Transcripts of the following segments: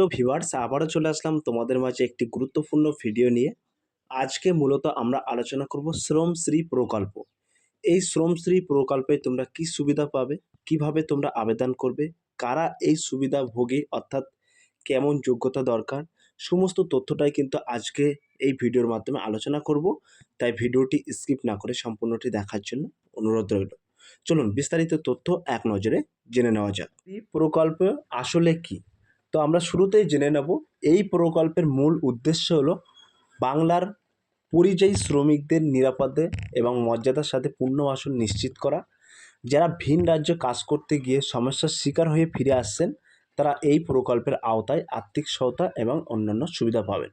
প্রিয় ভিভার্স আবারও চলে আসলাম তোমাদের মাঝে একটি গুরুত্বপূর্ণ ভিডিও নিয়ে। আজকে মূলত আমরা আলোচনা করব শ্রমশ্রী প্রকল্প। এই শ্রমশ্রী প্রকল্পে তোমরা কি সুবিধা পাবে? কীভাবে তোমরা আবেদন করবে? কারা এই সুবিধা ভোগী অর্থাৎ কেমন যোগ্যতা দরকার? সমস্ত তথ্যটাই কিন্তু আজকে এই ভিডিওর মাধ্যমে আলোচনা করব। তাই ভিডিওটি স্কিপ না করে সম্পূর্ণটি দেখার জন্য অনুরোধ রইল। চলুন বিস্তারিত তথ্য এক নজরে জেনে নেওয়া যাক। এই প্রকল্প আসলে কি? তো আমরা শুরুতেই জেনে নেব, এই প্রকল্পের মূল উদ্দেশ্য হলো বাংলার পরিযায়ী শ্রমিকদের নিরাপদে এবং মর্যাদার সাথে পুনর্বাসন নিশ্চিত করা। যারা ভিন রাজ্যে কাজ করতে গিয়ে সমস্যার শিকার হয়ে ফিরে আসছেন, তারা এই প্রকল্পের আওতায় আর্থিক সহায়তা এবং অন্যান্য সুবিধা পাবেন।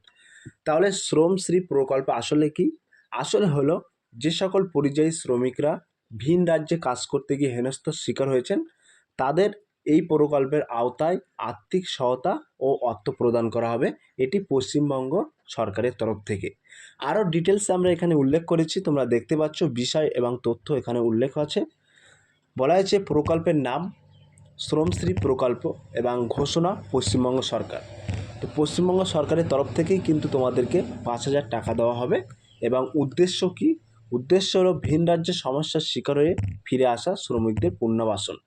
তাহলে শ্রমশ্রী প্রকল্প আসলে কি? আসলে হলো যে সকল পরিযায়ী শ্রমিকরা ভিন রাজ্যে কাজ করতে গিয়ে হেনস্থার শিকার হয়েছেন, তাদের এই প্রকল্পের আওতায় আর্থিক সহায়তা ও অর্থ প্রদান করা হবে। এটি পশ্চিমবঙ্গ সরকারের তরফ থেকে। আরও ডিটেলস আমরা এখানে উল্লেখ করেছি। তোমরা দেখতে পাচ্ছ বিষয় এবং তথ্য এখানে উল্লেখ আছে। বলা হয়েছে প্রকল্পের নাম শ্রমশ্রী প্রকল্প এবং ঘোষণা পশ্চিমবঙ্গ সরকার। তো পশ্চিমবঙ্গ সরকারের তরফ থেকেই কিন্তু তোমাদেরকে পাঁচ হাজার টাকা দেওয়া হবে এবং উদ্দেশ্য কি? উদ্দেশ্য হলো ভিন রাজ্যে সমস্যার শিকার হয়ে ফিরে আসা শ্রমিকদের পুনর্বাসন।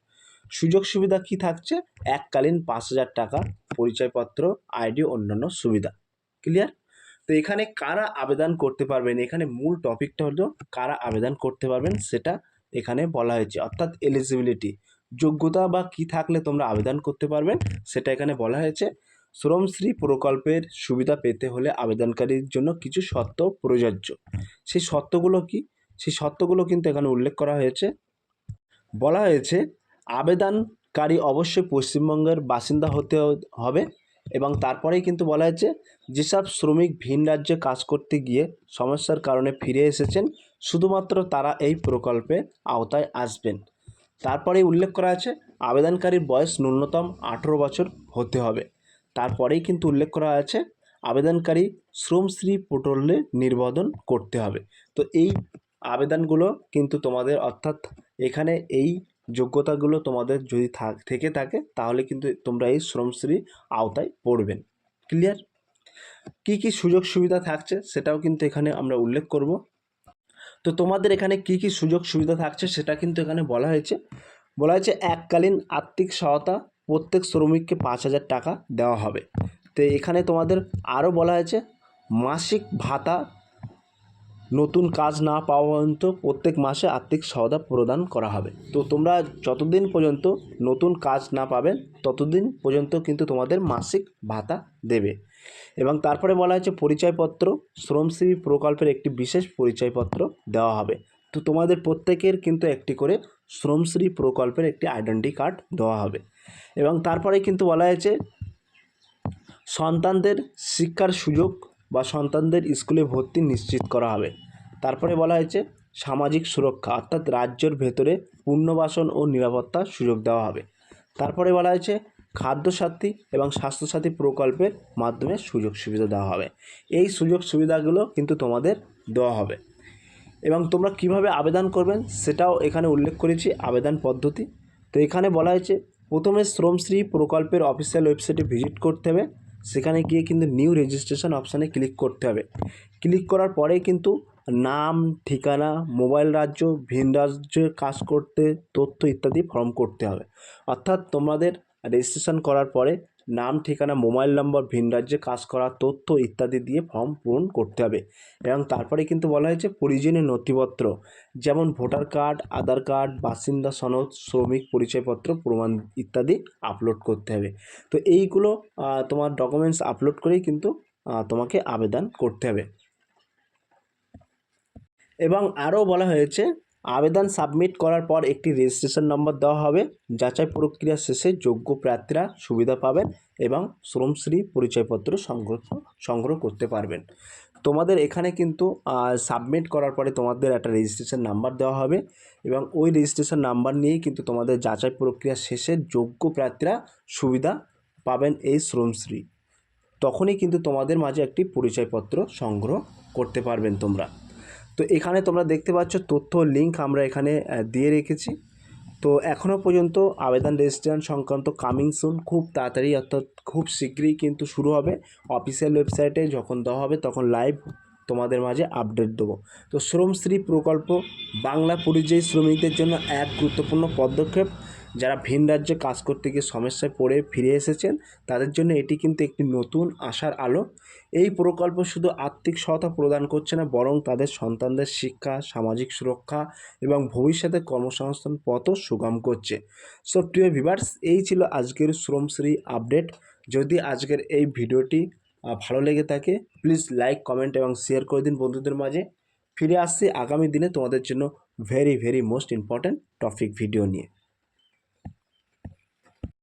সুযোগ সুবিধা কি থাকছে? এককালীন পাঁচ হাজার টাকা, পরিচয়পত্র আইডি অন্যান্য সুবিধা। ক্লিয়ার তো এখানে কারা আবেদন করতে পারবেন? এখানে মূল টপিকটা হলো কারা আবেদন করতে পারবেন? সেটা এখানে বলা হয়েছে। অর্থাৎ এলিজিবিলিটি যোগ্যতা বা কি থাকলে তোমরা আবেদন করতে পারবেন সেটা এখানে বলা হয়েছে। শ্রমশ্রী প্রকল্পের সুবিধা পেতে হলে আবেদনকারীর জন্য কিছু শর্ত প্রযোজ্য। সেই শর্তগুলো কি? সেই শর্তগুলো কিন্তু এখানে উল্লেখ করা হয়েছে। বলা হয়েছে আবেদনকারী অবশ্যই পশ্চিমবঙ্গের বাসিন্দা হতে হবে এবং তারপরেই কিন্তু বলা হয়েছে, যেসব শ্রমিক ভিন রাজ্যে কাজ করতে গিয়ে সমস্যার কারণে ফিরে এসেছেন, শুধুমাত্র তারা এই প্রকল্পের আওতায় আসবেন। তারপরেই উল্লেখ করা আছে, আবেদনকারীর বয়স ন্যূনতম আঠেরো বছর হতে হবে। তারপরেই কিন্তু উল্লেখ করা আছে, আবেদনকারী শ্রমশ্রী পোর্টালে নির্বাদন করতে হবে। তো এই আবেদনগুলো কিন্তু তোমাদের অর্থাৎ এখানে এই যোগ্যতাগুলো তোমাদের যদি থাক থেকে, তাহলে কিন্তু তোমরা এই শ্রমশ্রী আওতায় পড়বেন ক্লিয়ার কি কি সুযোগ সুবিধা থাকছে সেটাও কিন্তু এখানে আমরা উল্লেখ করব। তো তোমাদের এখানে কি কি সুযোগ সুবিধা থাকছে সেটা কিন্তু এখানে বলা হয়েছে। বলা হয়েছে, এককালীন আর্থিক সহায়তা প্রত্যেক শ্রমিককে পাঁচ হাজার টাকা দেওয়া হবে। তো এখানে তোমাদের আরও বলা হয়েছে, মাসিক ভাতা নতুন কাজ না পাওয়া পর্যন্ত প্রত্যেক মাসে আর্থিক সহায়তা প্রদান করা হবে। তো তোমরা যতদিন পর্যন্ত নতুন কাজ না পাবেন ততদিন পর্যন্ত কিন্তু তোমাদের মাসিক ভাতা দেবে। এবং তারপরে বলা হয়েছে পরিচয়পত্র শ্রমশ্রী প্রকল্পের একটি বিশেষ পরিচয়পত্র দেওয়া হবে। তো তোমাদের প্রত্যেকের কিন্তু একটি করে শ্রমশ্রী প্রকল্পের একটি আইডেন্টি কার্ড দেওয়া হবে। এবং তারপরে কিন্তু বলা হয়েছে সন্তানদের শিক্ষার সুযোগ বা সন্তানদের স্কুলে ভর্তি নিশ্চিত করা হবে। তারপরে বলা হয়েছে, সামাজিক সুরক্ষা, অর্থাৎ রাজ্যের ভেতরে পুনর্বাসন ও নিরাপত্তার সুযোগ দেওয়া হবে। তারপরে বলা হয়েছে, খাদ্যসাথী এবং স্বাস্থ্যসাথী প্রকল্পের মাধ্যমে সুযোগ সুবিধা দেওয়া হবে। এই সুযোগ সুবিধাগুলো কিন্তু তোমাদের দেওয়া হবে। এবং তোমরা কীভাবে আবেদন করবেন সেটাও এখানে উল্লেখ করেছি, আবেদন পদ্ধতি। তো এখানে বলা হয়েছে, প্রথমে শ্রমশ্রী প্রকল্পের অফিসিয়াল ওয়েবসাইটে ভিজিট করতে হবে। সেখানে গিয়ে কিন্তু নিউ রেজিস্ট্রেশন অপশানে ক্লিক করতে হবে। ক্লিক করার পরে কিন্তু নাম, ঠিকানা মোবাইল রাজ্য, ভিন রাজ্যে কাজ করতে, তথ্য ইত্যাদি ফর্ম করতে হবে। অর্থাৎ তোমাদের রেজিস্ট্রেশন করার পরে নাম, ঠিকানা, মোবাইল নম্বর, ভিন রাজ্যে কাজ করা, তথ্য ইত্যাদি দিয়ে ফর্ম পূরণ করতে হবে। এবং তারপরে কিন্তু বলা হয়েছে প্রয়োজনীয় নথিপত্র, যেমন ভোটার কার্ড, আধার কার্ড, বাসিন্দা সনদ, শ্রমিক পরিচয়পত্র, প্রমাণ ইত্যাদি আপলোড করতে হবে। তো এইগুলো তোমার ডকুমেন্টস আপলোড করেই কিন্তু তোমাকে আবেদন করতে হবে। এবং আরও বলা হয়েছে আবেদন সাবমিট করার পর একটি রেজিস্ট্রেশন নম্বর দেওয়া হবে। যাচাই প্রক্রিয়া শেষে যোগ্য প্রার্থীরা সুবিধা পাবেন এবং শ্রমশ্রী পরিচয়পত্র সংগ্রহ সংগ্রহ করতে পারবেন। তোমাদের এখানে কিন্তু সাবমিট করার পরে তোমাদের একটা রেজিস্ট্রেশন নাম্বার দেওয়া হবে এবং ওই রেজিস্ট্রেশন নাম্বার নিয়েই কিন্তু তোমাদের যাচাই প্রক্রিয়া শেষে যোগ্য প্রার্থীরা সুবিধা পাবেন এই শ্রমশ্রী। তখনই কিন্তু তোমাদের মাঝে একটি পরিচয়পত্র সংগ্রহ করতে পারবেন তোমরা। তো এখানে তোমরা দেখতে পাচ্ছ তথ্য লিঙ্ক আমরা এখানে দিয়ে রেখেছি। তো এখনও পর্যন্ত আবেদন রেজিস্ট্রেশন সংক্রান্ত কামিং সুন খুব তাড়াতাড়ি অর্থাৎ খুব শীঘ্রই কিন্তু শুরু হবে। অফিসিয়াল ওয়েবসাইটে যখন দেওয়া হবে তখন লাইভ তোমাদের মাঝে আপডেট দেবো। তো শ্রমশ্রী প্রকল্প বাংলা পরিযায়ী শ্রমিকদের জন্য এক গুরুত্বপূর্ণ পদক্ষেপ। যারা ভিন রাজ্যে কাজ করতে গিয়ে সমস্যায় পড়ে ফিরে এসেছেন, তাদের জন্য এটি কিন্তু একটি নতুন আশার আলো। এই প্রকল্প শুধু আর্থিক সহায়তা প্রদান করছে না, বরং তাদের সন্তানদের শিক্ষা, সামাজিক সুরক্ষা এবং ভবিষ্যতে কর্মসংস্থান পথও সুগম করছে। সো প্রিয় ভিভার্স এই ছিল আজকের শ্রমশ্রী আপডেট। যদি আজকের এই ভিডিওটি ভালো লেগে থাকে প্লিজ লাইক কমেন্ট এবং শেয়ার করে দিন বন্ধুদের মাঝে। ফিরে আসছি আগামী দিনে তোমাদের জন্য very very most important topic video নিয়ে।